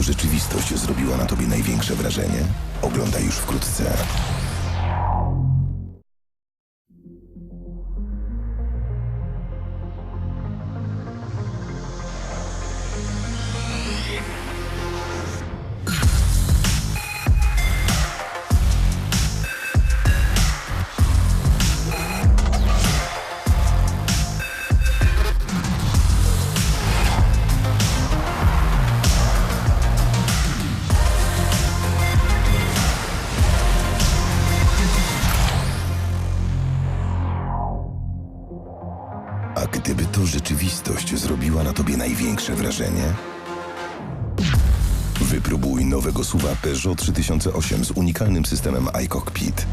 to rzeczywistość zrobiła na tobie największe wrażenie? Oglądaj już wkrótce. A gdyby to rzeczywistość zrobiła na tobie największe wrażenie? Wypróbuj nowego SUV Peugeot 3008 z unikalnym systemem iCockpit.